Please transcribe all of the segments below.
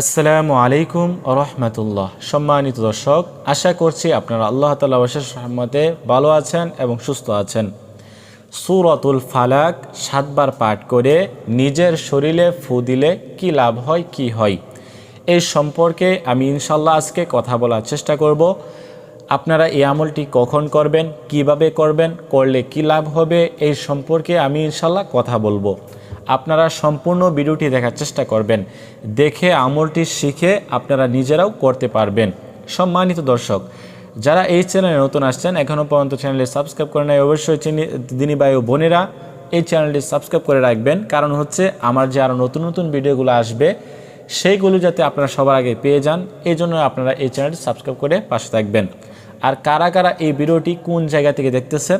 আসসালামু আলাইকুম রহমতুল্লাহ। সম্মানিত দর্শক, আশা করছি আপনারা আল্লাহ তালা অশেষ রহমতে ভালো আছেন এবং সুস্থ আছেন। সুরতুল ফালাক সাতবার পাঠ করে নিজের শরীরে ফু দিলে কি লাভ হয়, কি হয়? এই সম্পর্কে আমি ইনশাল্লাহ আজকে কথা বলার চেষ্টা করব। আপনারা এই আমলটি কখন করবেন, কীভাবে করবেন, করলে কি লাভ হবে, এই সম্পর্কে আমি ইনশাল্লাহ কথা বলব। আপনারা সম্পূর্ণ ভিডিওটি দেখার চেষ্টা করবেন। দেখে, আমলটি শিখে আপনারা নিজেরাও করতে পারবেন। সম্মানিত দর্শক, যারা এই চ্যানেলে নতুন আসছেন এখনও পর্যন্ত চ্যানেলে সাবস্ক্রাইব করে নেয় অবশ্যই চিনি দিনী ভাই ও বোনেরা এই চ্যানেলটি সাবস্ক্রাইব করে রাখবেন। কারণ হচ্ছে, আমার যে আরও নতুন নতুন ভিডিওগুলো আসবে, সেইগুলো যাতে আপনারা সবার আগে পেয়ে যান এই জন্য আপনারা এই চ্যানেলটি সাবস্ক্রাইব করে পাশে থাকবেন। আর কারা কারা এই ভিডিওটি কোন জায়গা থেকে দেখতেছেন,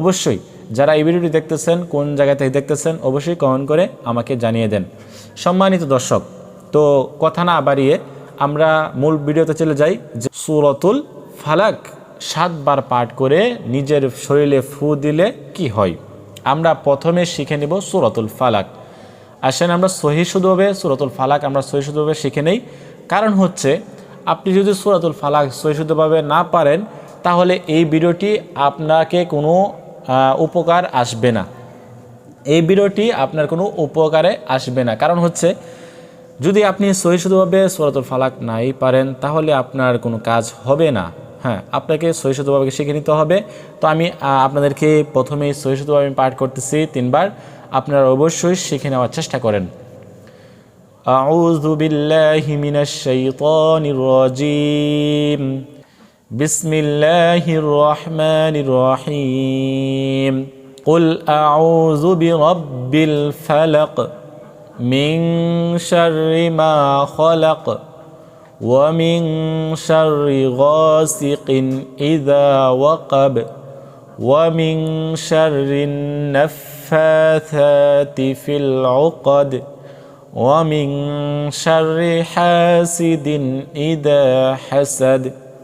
অবশ্যই যারা এই ভিডিওটি দেখতেছেন, কোন জায়গা থেকে দেখতেছেন, অবশ্যই কমেন্ট করে আমাকে জানিয়ে দেন। সম্মানিত দর্শক, তো কথা না বাড়িয়ে আমরা মূল ভিডিওতে চলে যাই যে সুরতুল ফালাক সাতবার পাঠ করে নিজের শরীরে ফু দিলে কি হয়? আমরা প্রথমে শিখে নেব সুরতুল ফালাক। আসেন আমরা সহি শুধুভাবে সুরতুল ফালাক আমরা সহি শুধুভাবে শিখে নেই। কারণ হচ্ছে, আপনি যদি সুরাতুল ফালাক সহি শুদ্ধভাবে না পারেন, তাহলে এই ভিডিওটি আপনাকে কোনো উপকার আসবে না এই ভিডিওটি আপনার কোনো উপকারে আসবে না কারণ হচ্ছে যদি আপনি সহিষ্ণুভাবে সুরাতুল ফালাক নাই পারেন তাহলে আপনার কোনো কাজ হবে না হ্যাঁ আপনাকে সহিষ্ণুভাবে শিখে নিতে হবে তো আমি আহ, আপনাদেরকে প্রথমেই সহিষ্ণুভাবে আমি পাঠ করতেছি তিনবার আপনারা অবশ্যই শিখে নেওয়ার চেষ্টা করেন أعوذ بالله من الشيطان الرجيم بسم الله الرحمن الرحيم قل أعوذ برب الفلق من شر ما خلق ومن شر غاسق إذا وقب ومن شر النفاثات في العقد ومن شر حاسد إذا حسد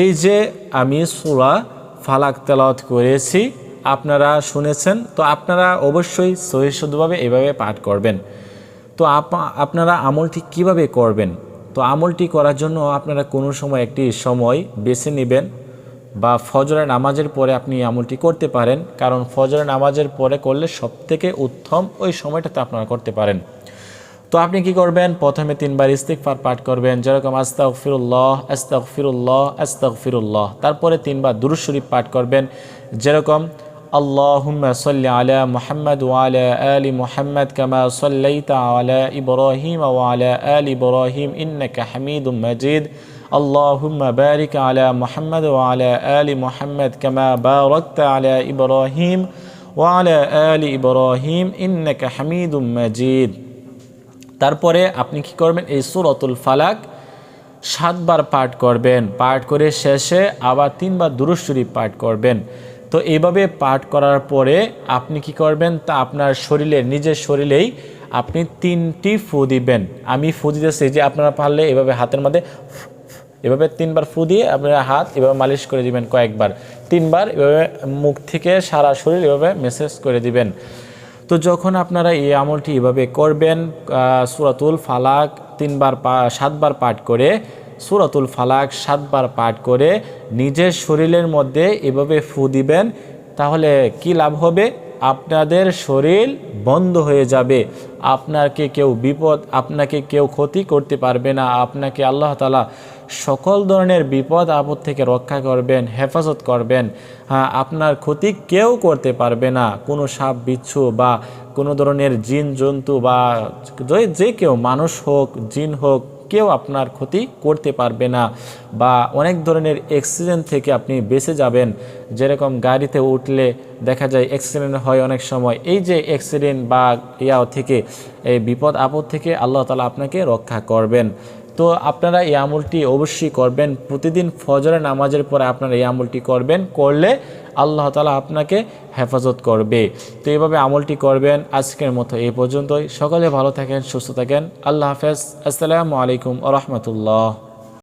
এই যে আমি সূরা ফালাক তেলাওয়াত করেছি, আপনারা শুনেছেন, তো আপনারা অবশ্যই সহিষ্ণুভাবে এভাবে পাঠ করবেন। তো আপনারা আমলটি কীভাবে করবেন? তো আমলটি করার জন্য আপনারা কোনো সময় একটি সময় বেছে নেবেন বা ফজরের নামাজের পরে আপনি আমলটি করতে পারেন, কারণ ফজরের নামাজের পরে করলে সবথেকে উত্তম ওই সময়টাতে আপনারা করতে পারেন। তো আপনি কি করবেন প্রথমে তিনবার ইস্তিকফার পাঠ করবেন যেরকম আস্তাক ফিরুল্লাহ আস্তাক ফিরুল্লাহ আস্তাক ফিরুল্লাহ তারপরে তিনবার দুরুদ শরীফ পাঠ করবেন যেরকম আল্লাহুম্মা সাল্লি আলা মুহাম্মদ ওয়া আলা আলি মুহাম্মদ কামা সাল্লাইতা আলা ইব্রাহিম ওয়া আলা আলি ইব্রাহিম ইন্নাকা হামিদুম মাজিদ اللهم بارك على محمد وعلى آل محمد كما باركت على إبراهيم وعلى آل إبراهيم إنك حميد مجيد তারপরে আপনি কি করবেন? এই সুরতুল ফালাক সাতবার পাঠ করবেন। পাঠ করে শেষে আবার তিনবার শরীফ পাঠ করবেন। তো এইভাবে পাঠ করার পরে আপনি কি করবেন? তা আপনার শরীরে, নিজের শরীরেই আপনি তিনটি ফু দিবেন। আমি ফু দিতেছি যে আপনারা পারলে এভাবে হাতের মধ্যে এভাবে তিনবার ফু দিয়ে আপনারা হাত এভাবে মালিশ করে দিবেন কয়েকবার। তিনবার এভাবে মুখ থেকে সারা শরীর এভাবে মেসেজ করে দিবেন। তো যখন আপনারা এই আমলটি এভাবে করবেন সূরাতুল ফালাক তিনবার সাতবার পাঠ করে, সূরাতুল ফালাক সাতবার পাঠ করে নিজের শরীরের মধ্যে এভাবে ফু দিবেন, তাহলে কি লাভ হবে? আপনাদের শরীর বন্ধ হয়ে যাবে। আপনাকে কেউ বিপদ, আপনাকে কেউ ক্ষতি করতে পারবে না। আপনাকে আল্লাহ তালা সকল ধরনের বিপদ আপদ থেকে রক্ষা করবেন হেফাজত করবেন। হ্যাঁ, আপনার ক্ষতি কেউ করতে পারবে না। কোনো সাপ বিচ্ছু বা কোনো ধরনের জিন জন্তু বা যে- কেউ মানুষ হোক জিন হোক কেউ আপনার ক্ষতি করতে পারবে না বা অনেক ধরনের অ্যাক্সিডেন্ট থেকে আপনি বেঁচে যাবেন। যেরকম গাড়িতে উঠলে দেখা যায় অ্যাক্সিডেন্ট হয় অনেক সময়। এই যে অ্যাক্সিডেন্ট বা ইয়া থেকে এই বিপদ আপদ থেকে আল্লাহ তালা আপনাকে রক্ষা করবেন। তো আপনারা এই আমলটি অবশ্যই করবেন। প্রতিদিন ফজরের নামাজের পরে আপনারা এই আমলটি করবেন। করলে আল্লাহ তালা আপনাকে হেফাজত করবে। তো এইভাবে আমলটি করবেন। আজকের মতো এই পর্যন্তই। সকলে ভালো থাকেন, সুস্থ থাকেন। আল্লাহ হাফেজ। আসসালামু আলাইকুম আ রহমতুল্লাহ।